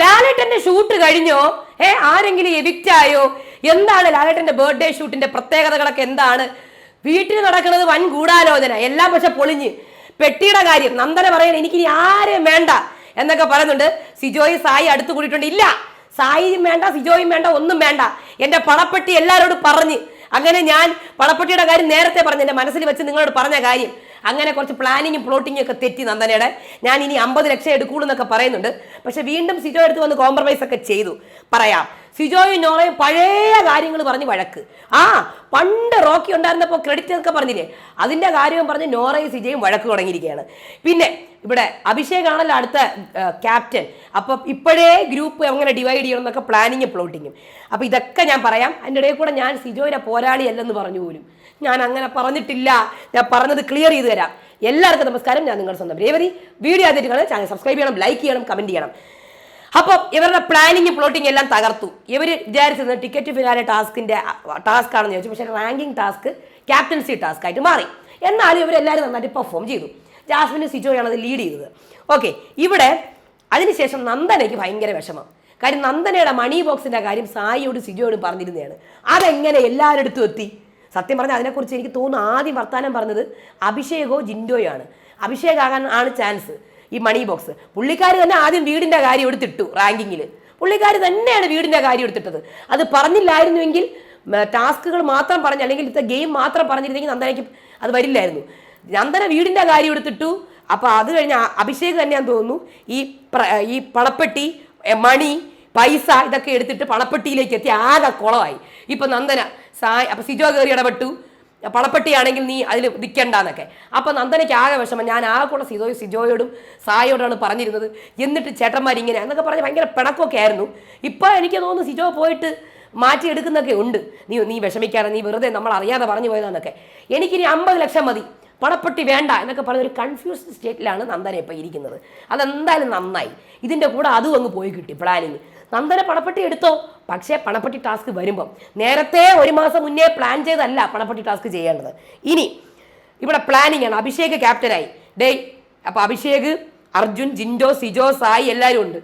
ലാലേട്ടന്റെ ഷൂട്ട് കഴിഞ്ഞോ? ഏ ആരെങ്കിലും എവിക്റ്റ് ആയോ? എന്താണ് ലാലേട്ടന്റെ ബർത്ത്ഡേ ഷൂട്ടിന്റെ പ്രത്യേകതകളൊക്കെ എന്താണ്? വീട്ടിൽ നടക്കുന്നത് വൻ ഗൂഢാലോചന. എല്ലാം പക്ഷെ പൊളിഞ്ഞ്. പെട്ടിയുടെ കാര്യം നന്ദന പറയാൻ എനിക്കിനി ആരെയും വേണ്ട എന്നൊക്കെ പറയുന്നുണ്ട്. സിജോയി സായി അടുത്ത് കൂടിയിട്ടുണ്ട്. ഇല്ല സായിയും വേണ്ട സിജോയും വേണ്ട ഒന്നും വേണ്ട. എന്റെ പണപ്പെട്ടി എല്ലാവരോടും പറഞ്ഞ്. അങ്ങനെ ഞാൻ പണപ്പെട്ടിയുടെ കാര്യം നേരത്തെ പറഞ്ഞു എന്റെ മനസ്സിൽ വെച്ച് നിങ്ങളോട് പറഞ്ഞ കാര്യം. അങ്ങനെ കുറച്ച് പ്ലാനിങ്ങും പ്ലോട്ടിങ്ങും ഒക്കെ തെറ്റി നന്ദനയുടെ. ഞാൻ ഇനി അമ്പത് ലക്ഷം എടുക്കുള്ളൂ പറയുന്നുണ്ട്. പക്ഷെ വീണ്ടും സിജോ എടുത്ത് വന്ന് കോംപ്രമൈസ് ഒക്കെ ചെയ്തു. പറയാം. സിജോയും നോളയും പഴയ കാര്യങ്ങൾ പറഞ്ഞ് വഴക്ക്. ആ പണ്ട് റോക്കി ഉണ്ടായിരുന്നപ്പോൾ ക്രെഡിറ്റ് ഒക്കെ പറഞ്ഞില്ലേ? അതിന്റെ കാര്യവും പറഞ്ഞ് നോറയും സിജയും വഴക്ക് തുടങ്ങിയിരിക്കുകയാണ്. പിന്നെ ഇവിടെ അഭിഷേക് അഭിഷേകാണല്ലോ അടുത്ത ക്യാപ്റ്റൻ അപ്പം ഇപ്പോഴേ ഗ്രൂപ്പ് എങ്ങനെ ഡിവൈഡ് ചെയ്യണം എന്നൊക്കെ പ്ലാനിങ്ങും പ്ലോട്ടിങ്ങും അപ്പോൾ ഇതൊക്കെ ഞാൻ പറയാം. അതിന്റെ ഇടയിൽ കൂടെ ഞാൻ സിജോയുടെ പോരാളിയല്ലെന്ന് പറഞ്ഞു പോലും. ഞാൻ അങ്ങനെ പറഞ്ഞിട്ടില്ല. ഞാൻ പറഞ്ഞത് ക്ലിയർ ചെയ്ത് തരാം. എല്ലാവർക്കും നമസ്കാരം. ഞാൻ നിങ്ങളുടെ സ്വന്തം രേവതി. വീഡിയോ ആദ്യമായിട്ട് കാണാൻ ചാനൽ സബ്സ്ക്രൈബ് ചെയ്യണം ലൈക്ക് ചെയ്യണം കമന്റ് ചെയ്യണം. അപ്പം ഇവരുടെ പ്ലാനിങ് പ്ലോട്ടിങ് എല്ലാം തകർത്തു. ഇവർ വിചാരിച്ചത് ടിക്കറ്റ് ഫിനാലെ ടാസ്കിന്റെ ടാസ്ക് ആണെന്ന് ചോദിച്ചു. പക്ഷേ റാങ്കിങ് ടാസ്ക് ക്യാപ്റ്റൻസി ടാസ്ക് ആയിട്ട് മാറി. എന്നാലും ഇവരെല്ലാവരും നന്നായിട്ട് പെർഫോം ചെയ്തു. ജാസ്മിനും സിജോയാണ് അത് ലീഡ് ചെയ്തത്. ഓക്കെ ഇവിടെ അതിനുശേഷം നന്ദനയ്ക്ക് ഭയങ്കര വിഷമം. കാര്യം നന്ദനയുടെ മണി ബോക്സിന്റെ കാര്യം സായിയോട് സിജോയോടും പറഞ്ഞിരുന്നതാണ്. അതെങ്ങനെ എല്ലാവരുടെ അടുത്തും എത്തി? സത്യം പറഞ്ഞാൽ അതിനെക്കുറിച്ച് എനിക്ക് തോന്നുന്നു ആദ്യം വർത്താനം പറഞ്ഞത് അഭിഷേകോ ജിൻഡോയോ ആണ് അഭിഷേകാകാൻ ആണ് ചാൻസ് ഈ മണി ബോക്സ് പുള്ളിക്കാർ തന്നെ ആദ്യം വീടിന്റെ കാര്യം എടുത്തിട്ടു റാങ്കിങ്ങിൽ പുള്ളിക്കാർ തന്നെയാണ് വീടിന്റെ കാര്യം എടുത്തിട്ടത്. അത് പറഞ്ഞില്ലായിരുന്നുവെങ്കിൽ ടാസ്കുകൾ മാത്രം പറഞ്ഞ് അല്ലെങ്കിൽ ഇത്ത ഗെയിം മാത്രം പറഞ്ഞിരുന്നെങ്കിൽ നന്ദനയ്ക്ക് അത് വരില്ലായിരുന്നു. നന്ദന വീടിന്റെ കാര്യം എടുത്തിട്ടു. അപ്പോൾ അത് കഴിഞ്ഞ് അഭിഷേക് തന്നെയാന്ന് തോന്നുന്നു. ഈ ഈ പണപ്പെട്ടി മണി പൈസ ഇതൊക്കെ എടുത്തിട്ട് പണപ്പെട്ടിയിലേക്ക് എത്തി. ആകെ കുളമായി. ഇപ്പൊ നന്ദന സായ് അപ്പൊ സിജോ കയറി ഇടപെട്ടു. പണപ്പെട്ടിയാണെങ്കിൽ നീ അതിൽ നിൽക്കണ്ടെന്നൊക്കെ അപ്പം നന്ദനയ്ക്ക് ആകെ വിഷമം. ഞാൻ ആകെ കൂടെ സിജോ സിജോയോടും സായോടാണ് പറഞ്ഞിരുന്നത്. എന്നിട്ട് ചേട്ടന്മാർ ഇങ്ങനെ എന്നൊക്കെ പറഞ്ഞ് ഭയങ്കര പിണക്കമൊക്കെ ആയിരുന്നു. ഇപ്പോൾ എനിക്ക് തോന്നുന്നു സിജോ പോയിട്ട് മാറ്റിയെടുക്കുന്നൊക്കെ ഉണ്ട്. നീ നീ വിഷമിക്കാതെ നീ വെറുതെ നമ്മൾ അറിയാതെ പറഞ്ഞു പോയതാന്നൊക്കെ. എനിക്കിനി അമ്പത് ലക്ഷം മതി. പണപ്പെട്ടി വേണ്ട എന്നൊക്കെ പറഞ്ഞ ഒരു കൺഫ്യൂസ്ഡ് സ്റ്റേറ്റിലാണ് നന്ദന ഇപ്പം ഇരിക്കുന്നത്. അതെന്തായാലും നന്നായി. ഇതിന്റെ കൂടെ അതും അങ്ങ് പോയി കിട്ടി പ്ലാനിങ് നന്ദന പണപ്പെട്ടി എടുത്തോ? പക്ഷേ പണപ്പെട്ടി ടാസ്ക് വരുമ്പം. നേരത്തെ ഒരു മാസം മുന്നേ പ്ലാൻ ചെയ്തല്ല പണപ്പെട്ടി ടാസ്ക് ചെയ്യേണ്ടത്. ഇനി ഇവിടെ പ്ലാനിങ് ആണ്. അഭിഷേക് ക്യാപ്റ്റനായി ഡേയ് അപ്പോൾ അഭിഷേക് അർജുൻ ജിൻഡോ സിജോ സായി എല്ലാവരും ഉണ്ട്.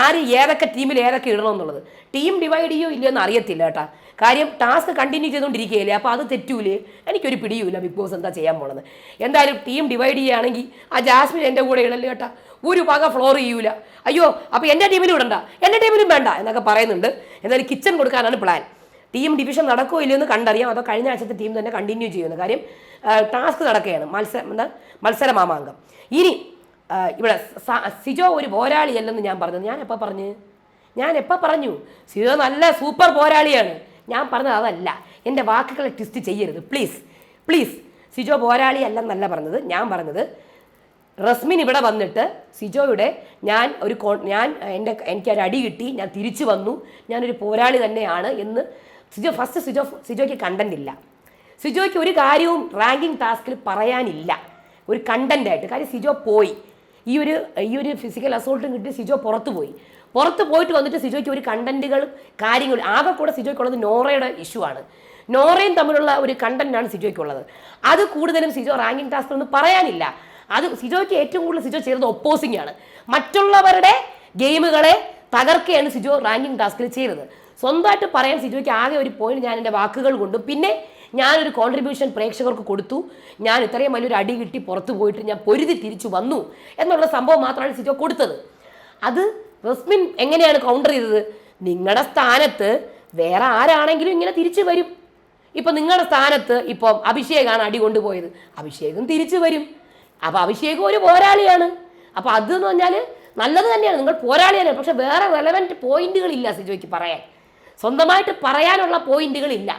ആര് ഏതൊക്കെ ടീമിൽ ഏതൊക്കെ ഇടണമെന്നുള്ളത്. ടീം ഡിവൈഡ് ചെയ്യോ ഇല്ലയോ എന്ന് അറിയത്തില്ല കേട്ടാ. കാര്യം ടാസ്ക് കണ്ടിന്യൂ ചെയ്തുകൊണ്ടിരിക്കുകയല്ലേ അപ്പോൾ അത് തെറ്റൂലേ? എനിക്കൊരു പിടിയുമില്ല ബിഗ് ബോസ് എന്താ ചെയ്യാൻ പോണത്. എന്തായാലും ടീം ഡിവൈഡ് ചെയ്യുകയാണെങ്കിൽ ആ ജാസ്മിൻ എന്റെ കൂടെ ഇടല്ലേ കേട്ടാ. ഒരു പക ഫ്ലോർ ചെയ്യൂല. അയ്യോ അപ്പോൾ എന്റെ ടീമിലും ഇടണ്ട. എന്റെ ടീമിലും വേണ്ട എന്നൊക്കെ പറയുന്നുണ്ട്. എന്നാലും കിച്ചൺ കൊടുക്കാനാണ് പ്ലാൻ ടീം ഡിവിഷൻ നടക്കുമോ ഇല്ലയോ എന്ന് കണ്ടറിയാം. അതോ കഴിഞ്ഞ ആഴ്ചത്തെ ടീം തന്നെ കണ്ടിന്യൂ ചെയ്യുന്നു കാര്യം ടാസ്ക് നടക്കുകയാണ്. മത്സരം എന്താ മത്സര മാമാങ്കം. ഇനി ഇവിടെ സിജോ ഒരു പോരാളിയല്ലെന്ന് ഞാൻ പറഞ്ഞത് ഞാൻ എപ്പോൾ പറഞ്ഞു? ഞാൻ എപ്പോൾ പറഞ്ഞു? സിജോ നല്ല സൂപ്പർ പോരാളിയാണ്. ഞാൻ പറഞ്ഞത് അതല്ല. എന്റെ വാക്കുകളെ ട്വിസ്റ്റ് ചെയ്യരുത്. പ്ലീസ് പ്ലീസ് സിജോ പോരാളി അല്ലെന്നല്ല പറഞ്ഞത്. ഞാൻ പറഞ്ഞത് റസ്മിൻ ഇവിടെ വന്നിട്ട് സിജോയുടെ ഞാൻ ഒരു ഞാൻ എന്റെ എനിക്ക് ഒരു അടി കിട്ടി ഞാൻ തിരിച്ചു വന്നു ഞാനൊരു പോരാളി തന്നെയാണ് എന്ന് സിജോ ഫസ്റ്റ് സിജോ സിജോയ്ക്ക് കണ്ടന്റ് ഇല്ല. സിജോയ്ക്ക് ഒരു കാര്യവും റാങ്കിങ് ടാസ്കിൽ പറയാനില്ല. ഒരു കണ്ടന്റായിട്ട് കാര്യം സിജോ പോയി. ഈ ഒരു ഈ ഒരു ഫിസിക്കൽ അസോൾട്ടും കിട്ടി സിജോ പുറത്തു പോയി. പുറത്ത് പോയിട്ട് വന്നിട്ട് സിജോയ്ക്ക് ഒരു കണ്ടന്റുകളും കാര്യങ്ങളും ആകെ കൂടെ സിജോയ്ക്കുള്ളത് നോറയുടെ ഇഷ്യൂ ആണ്. നോറയും തമ്മിലുള്ള ഒരു കണ്ടന്റാണ് സിജോയ്ക്കുള്ളത്. അത് കൂടുതലും സിജോ റാങ്കിങ് ടാസ്കിൽ ഒന്നും പറയാനില്ല. അത് സിജോയ്ക്ക് ഏറ്റവും കൂടുതൽ സിജോ ചെയ്തത് ഒപ്പോസിംഗ് ആണ്. മറ്റുള്ളവരുടെ ഗെയിമുകളെ തകർക്കുകയാണ് സിജോ റാങ്കിങ് ടാസ്കിൽ ചെയ്തത് സ്വന്തമായിട്ട് പറയാൻ സിജോയ്ക്ക് ആകെ ഒരു പോയിന്റ് ഞാൻ എന്റെ വാക്കുകൾ കൊണ്ടും. പിന്നെ ഞാനൊരു കോൺട്രിബ്യൂഷൻ പ്രേക്ഷകർക്ക് കൊടുത്തു. ഞാൻ ഇത്രയും വലിയൊരു അടി കിട്ടി പുറത്തു പോയിട്ട് ഞാൻ പൊരുതി തിരിച്ചു വന്നു എന്നുള്ള സംഭവം മാത്രമാണ് സിജോ കൊടുത്തത്. അത് റസ്മിൻ എങ്ങനെയാണ് കൗണ്ടർ ചെയ്തത്? നിങ്ങളുടെ സ്ഥാനത്ത് വേറെ ആരാണെങ്കിലും ഇങ്ങനെ തിരിച്ചു വരും. ഇപ്പം നിങ്ങളുടെ സ്ഥാനത്ത് ഇപ്പം അഭിഷേകാണ് അടി കൊണ്ടുപോയത്. അഭിഷേകും തിരിച്ചു വരും. അപ്പൊ അഭിഷേകം ഒരു പോരാളിയാണ്. അപ്പൊ അതെന്ന് പറഞ്ഞാൽ നല്ലത് തന്നെയാണ്. നിങ്ങൾ പോരാളിയാണ് പക്ഷെ വേറെ റെലവന്റ് പോയിന്റുകൾ ഇല്ല സിജോയ്ക്ക് പറയാൻ. സ്വന്തമായിട്ട് പറയാനുള്ള പോയിന്റുകൾ ഇല്ല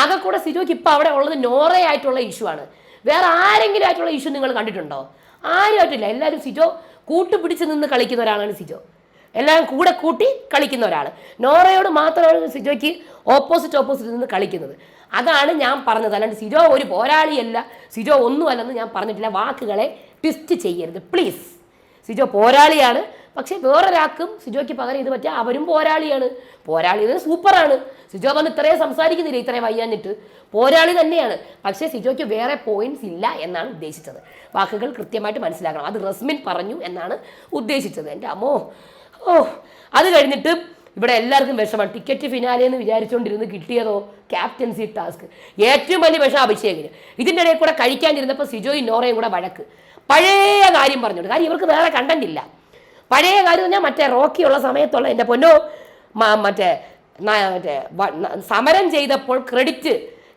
ആകെ കൂടെ സിജോയ്ക്ക് ഇപ്പൊ അവിടെ ഉള്ളത് നോറയായിട്ടുള്ള ഇഷ്യൂ ആണ്. വേറെ ആരെങ്കിലും ആയിട്ടുള്ള ഇഷ്യൂ നിങ്ങൾ കണ്ടിട്ടുണ്ടോ? ആരുമായിട്ടില്ല. എല്ലാവരും സിജോ കൂട്ടുപിടിച്ച് നിന്ന് കളിക്കുന്ന ഒരാളാണ് സിജോ. എല്ലാം കൂടെ കൂട്ടി കളിക്കുന്ന ഒരാൾ നോറയോട് മാത്രമാണ് സിജോയ്ക്ക് ഓപ്പോസിറ്റ് ഓപ്പോസിറ്റ് നിന്ന് കളിക്കുന്നത്. അതാണ് ഞാൻ പറഞ്ഞത്. അല്ലാണ്ട് സിജോ ഒരു പോരാളിയല്ല. സിജോ ഒന്നുമല്ലെന്ന് ഞാൻ പറഞ്ഞിട്ടില്ല. വാക്കുകളെ ട്വിസ്റ്റ് ചെയ്യരുത്. പ്ലീസ് സിജോ പോരാളിയാണ്. പക്ഷേ വേറൊരാൾക്കും സിജോയ്ക്ക് പകരം ഇത് പറ്റിയ അവരും പോരാളിയാണ്. പോരാളി സൂപ്പറാണ്. സിജോ വന്ന് ഇത്രയും സംസാരിക്കുന്നില്ല? ഇത്രയും വയ്യാഞ്ഞിട്ട്. പോരാളി തന്നെയാണ്. പക്ഷേ സിജോയ്ക്ക് വേറെ പോയിന്റ്സ് ഇല്ല എന്നാണ് ഉദ്ദേശിച്ചത്. വാക്കുകൾ കൃത്യമായിട്ട് മനസ്സിലാക്കണം. അത് റസ്മിൻ പറഞ്ഞു എന്നാണ് ഉദ്ദേശിച്ചത്. എന്റെ അമ്മോ. ഓ അത് കഴിഞ്ഞിട്ട് ഇവിടെ എല്ലാവർക്കും വിഷമം. ടിക്കറ്റ് ഫിനാലെ എന്ന് വിചാരിച്ചുകൊണ്ടിരുന്ന് കിട്ടിയതോ? ക്യാപ്റ്റൻസി ടാസ്ക് ഏറ്റവും വലിയ വിഷം അഭിഷേകിന്. ഇതിന്റെ ഇടയിൽ കൂടെ കഴിക്കാനിരുന്നപ്പോൾ സിജോയും നോറയും കൂടെ വഴക്ക്. പഴയ കാര്യം പറഞ്ഞോണ്ട് കാര്യം ഇവർക്ക് വേറെ കണ്ടന്റ് ഇല്ല. പഴയ കാര്യം പറഞ്ഞാൽ മറ്റേ റോക്കിയുള്ള സമയത്തുള്ള എന്റെ പൊന്നോ മറ്റേ മറ്റേ സമരം ചെയ്തപ്പോൾ ക്രെഡിറ്റ്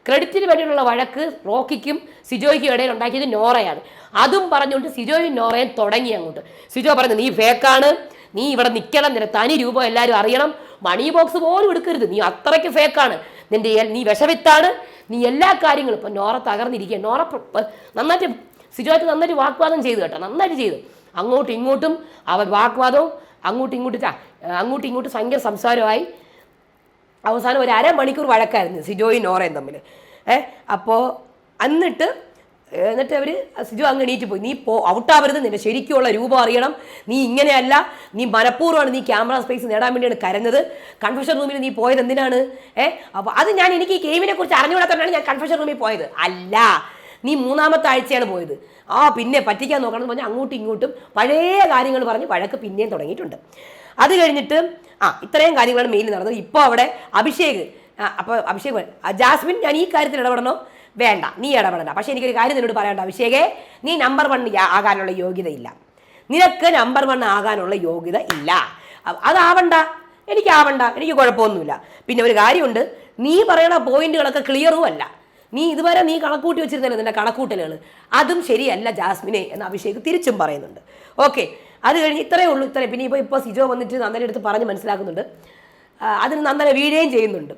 ക്രെഡിറ്റിന് വേണ്ടിയിട്ടുള്ള വഴക്ക് റോക്കിക്കും സിജോയ്ക്കും ഇടയിൽ ഉണ്ടാക്കിയത് നോറയാണ്. അതും പറഞ്ഞുകൊണ്ട് സിജോയും നോറയും തുടങ്ങി അങ്ങോട്ട്. സിജോ പറഞ്ഞു നീ ഫേക്കാണ് നീ ഇവിടെ നിൽക്കണം നിന്റെ തനി രൂപം എല്ലാവരും അറിയണം. മണി ബോക്സ് പോലും എടുക്കരുത്. നീ അത്രയ്ക്ക് ഫേക്കാണ് നിന്റെ നീ വിഷവിത്താണ് നീ എല്ലാ കാര്യങ്ങളും ഇപ്പം നോറ തകർന്നിരിക്കുക നോറ നന്നായിട്ട് സിജോയ്ക്ക് നന്നായിട്ട് വാഗ്വാദം ചെയ്തു കേട്ടോ. നന്നായിട്ട് ചെയ്തു. അങ്ങോട്ടും ഇങ്ങോട്ടും അവർ വാഗ്വാദവും അങ്ങോട്ടും ഇങ്ങോട്ടും അങ്ങോട്ടും ഇങ്ങോട്ടും ഭയങ്കര സംസാരമായി. അവസാനം ഒരു അരമണിക്കൂർ വഴക്കായിരുന്നു സിജോയും നോറയും തമ്മിൽ ഏ അപ്പോൾ എന്നിട്ട് എന്നിട്ട് അവർ സിജു അങ്ങ് എണീറ്റ് പോയി. നീ പോ ഔട്ടാവരുത് നിന്റെ ശരിക്കുള്ള രൂപം അറിയണം. നീ ഇങ്ങനെയല്ല. നീ മനഃപൂർവമാണ് നീ ക്യാമറ സ്പേസ് നേടാൻ വേണ്ടിയാണ് കരഞ്ഞത്. കൺഫ്യൂഷൻ റൂമിൽ നീ പോയത് എന്തിനാണ്? ഏ അപ്പോൾ അത് ഞാൻ എനിക്ക് ഈ ഗെയിമിനെ കുറിച്ച് അറിഞ്ഞുകൂടാത്തതുകൊണ്ടാണ് ഞാൻ കൺഫ്യൂഷൻ റൂമിൽ പോയത്. അല്ല. നീ മൂന്നാമത്തെ ആഴ്ചയാണ് പോയത്. ആ പിന്നെ പറ്റിക്കാൻ നോക്കണം എന്ന് പറഞ്ഞ് അങ്ങോട്ടും ഇങ്ങോട്ടും പഴയ കാര്യങ്ങൾ പറഞ്ഞ് വഴക്ക് പിന്നെയും തുടങ്ങിയിട്ടുണ്ട്. അത് കഴിഞ്ഞിട്ട് ആ ഇത്രയും കാര്യങ്ങളാണ് മെയിൻ നടന്നത്. ഇപ്പോൾ അവിടെ അഭിഷേക് അപ്പോൾ അഭിഷേക് ജാസ്മിൻ ഞാൻ ഈ കാര്യത്തിൽ ഇടപെടണോ? വേണ്ട നീ ഇടപെടണ്ട. പക്ഷേ എനിക്കൊരു കാര്യം നിന്നോട് പറയണ്ട അഭിഷേകേ നീ നമ്പർ വൺ ആകാനുള്ള യോഗ്യതയില്ല. നിനക്ക് നമ്പർ വൺ ആകാനുള്ള യോഗ്യത ഇല്ല. അതാവണ്ട. എനിക്കാവണ്ട. എനിക്ക് കുഴപ്പമൊന്നുമില്ല. പിന്നെ ഒരു കാര്യമുണ്ട്. നീ പറയണ പോയിന്റുകളൊക്കെ ക്ലിയറും അല്ല. നീ ഇതുവരെ നീ കണക്കൂട്ടി വെച്ചിരുന്നല്ലോ നിന്റെ കണക്കൂട്ടലുകൾ അതും ശരിയല്ല ജാസ്മിനെ എന്ന് അഭിഷേക് തിരിച്ചും പറയുന്നുണ്ട്. ഓക്കെ. അത് കഴിഞ്ഞ് ഇത്രയേ ഉള്ളൂ. ഇത്രയും. പിന്നെ ഇപ്പോൾ ഇപ്പോൾ സിജോ വന്നിട്ട് നന്ദനെ എടുത്ത് പറഞ്ഞ് മനസ്സിലാക്കുന്നുണ്ട്. അതിന് നന്ദനെ വീഴുകയും ചെയ്യുന്നുണ്ട്.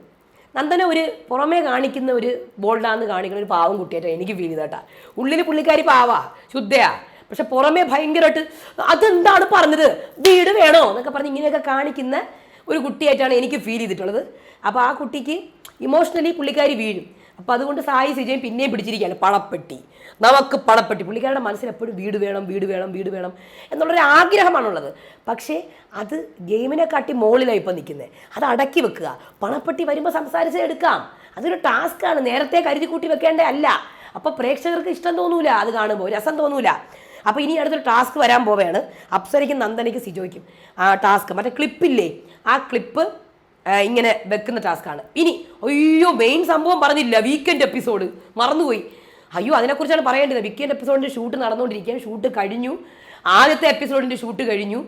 നന്ദന ഒരു പുറമേ കാണിക്കുന്ന ഒരു ബോൾഡാന്ന് കാണിക്കുന്ന ഒരു പാവം കുട്ടിയായിട്ട് എനിക്ക് ഫീൽ ചെയ്തേട്ടാ. ഉള്ളിൽ പുള്ളിക്കാരി പാവാ ശുദ്ധയാ. പക്ഷെ പുറമേ ഭയങ്കരമായിട്ട് അതെന്താണ് പറഞ്ഞത്? വീട് വേണോ? എന്നൊക്കെ പറഞ്ഞ് ഇങ്ങനെയൊക്കെ കാണിക്കുന്ന ഒരു കുട്ടിയായിട്ടാണ് എനിക്ക് ഫീൽ ചെയ്തിട്ടുള്ളത്. അപ്പോൾ ആ കുട്ടിക്ക് ഇമോഷണലി പുള്ളിക്കാരി വീഴും. അപ്പോൾ അതുകൊണ്ട് സായി സിജയും പിന്നെയും പിടിച്ചിരിക്കുകയാണ് പണപ്പെട്ടി. നമുക്ക് പണപ്പെട്ടി. പുള്ളിക്കാരുടെ മനസ്സിൽ എപ്പോഴും വീട് വേണം വീട് വേണം വീട് വേണം എന്നുള്ളൊരു ആഗ്രഹമാണുള്ളത്. പക്ഷേ അത് ഗെയിമിനെ കാട്ടി മുകളിലാണ് ഇപ്പം നിൽക്കുന്നത്. അത് അടക്കി വെക്കുക. പണപ്പെട്ടി വരുമ്പോൾ സംസാരിച്ച് എടുക്കാം. അതൊരു ടാസ്ക്കാണ് നേരത്തെ കരുതി കൂട്ടി വെക്കേണ്ട അല്ല. അപ്പോൾ പ്രേക്ഷകർക്ക് ഇഷ്ടം തോന്നൂല അത് കാണുമ്പോൾ രസം തോന്നൂല. അപ്പോൾ ഇനി അടുത്തൊരു ടാസ്ക് വരാൻ പോവുകയാണ്. അപ്സരയ്ക്കും നന്ദനയ്ക്കും സിജോയ്ക്കും ആ ടാസ്ക് മറ്റേ ക്ലിപ്പില്ലേ ആ ക്ലിപ്പ് ഇങ്ങനെ വെക്കുന്ന ടാസ്ക്കാണ്. ഇനി അയ്യോ മെയിൻ സംഭവം പറഞ്ഞില്ല വീക്കെൻഡ് എപ്പിസോഡ് മറന്നുപോയി. അയ്യോ അതിനെക്കുറിച്ചാണ് പറയേണ്ടത്. വീക്കെൻഡ് എപ്പിസോഡിന്റെ ഷൂട്ട് നടന്നുകൊണ്ടിരിക്കുകയാണ്. ഷൂട്ട് കഴിഞ്ഞു. ആദ്യത്തെ എപ്പിസോഡിന്റെ ഷൂട്ട് കഴിഞ്ഞു.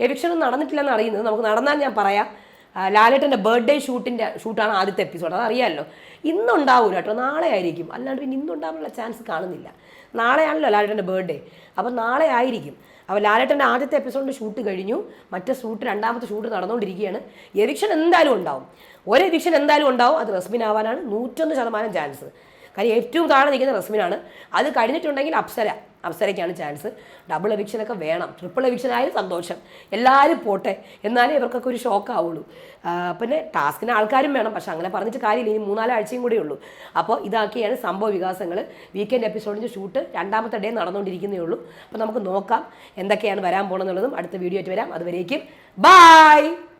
എവിക്ഷൻ ഒന്നും നടന്നിട്ടില്ലെന്ന് അറിയുന്നത്. നമുക്ക് നടന്നാൽ ഞാൻ പറയാം. ലാലേട്ടന്റെ ബർത്ത്ഡേ ഷൂട്ടിന്റെ ഷൂട്ടാണ് ആദ്യത്തെ എപ്പിസോഡ് അതറിയാമല്ലോ ഇന്നുണ്ടാവില്ല കേട്ടോ. നാളെ ആയിരിക്കും. അല്ലാണ്ട് പിന്നെ ഇന്നുണ്ടാവാനുള്ള ചാൻസ് കാണുന്നില്ല. നാളെയാണല്ലോ ലാലേട്ടന്റെ ബർത്ത്ഡേ അപ്പോൾ നാളെ ആയിരിക്കും. അപ്പോൾ ലാലേട്ടന്റെ ആദ്യത്തെ എപ്പിസോഡിന്റെ ഷൂട്ട് കഴിഞ്ഞു. മറ്റേ ഷൂട്ട് രണ്ടാമത്തെ ഷൂട്ട് നടന്നുകൊണ്ടിരിക്കുകയാണ്. എവിക്ഷൻ എന്തായാലും ഉണ്ടാവും. ഒരു എവിക്ഷൻ എന്തായാലും ഉണ്ടാവും അത് റസ്മിൻ ആവാനാണ് നൂറ്റൊന്ന് ശതമാനം ചാൻസ് കാര്യം ഏറ്റവും താഴെ നിൽക്കുന്ന റസ്മിനാണ്. അത് കഴിഞ്ഞിട്ടുണ്ടെങ്കിൽ അപ്സര. അപ്സരയ്ക്കാണ് ചാൻസ് ഡബിൾ എവിക്ഷനൊക്കെ വേണം. ട്രിപ്പിൾ എവിക്ഷൻ ആയാലും സന്തോഷം. എല്ലാവരും പോട്ടെ. എന്നാലേ ഇവർക്കൊക്കെ ഒരു ഷോക്ക് ആവുള്ളൂ. പിന്നെ ടാസ്കിന് ആൾക്കാരും വേണം. പക്ഷെ അങ്ങനെ പറഞ്ഞിട്ട് കാര്യമില്ല. ഇനി മൂന്നാലാഴ്ചയും കൂടെ ഉള്ളൂ. അപ്പോൾ ഇതാക്കിയാണ് സംഭവ വികാസങ്ങൾ വീക്കെൻഡ് എപ്പിസോഡിന്റെ ഷൂട്ട് രണ്ടാമത്തെ ഡേ നടന്നുകൊണ്ടിരിക്കുന്നേ ഉള്ളൂ. അപ്പോൾ നമുക്ക് നോക്കാം. എന്തൊക്കെയാണ് വരാൻ പോകണമെന്നുള്ളതും അടുത്ത വീഡിയോ ആയിട്ട് വരാം. അതുവരേക്കും ബായ്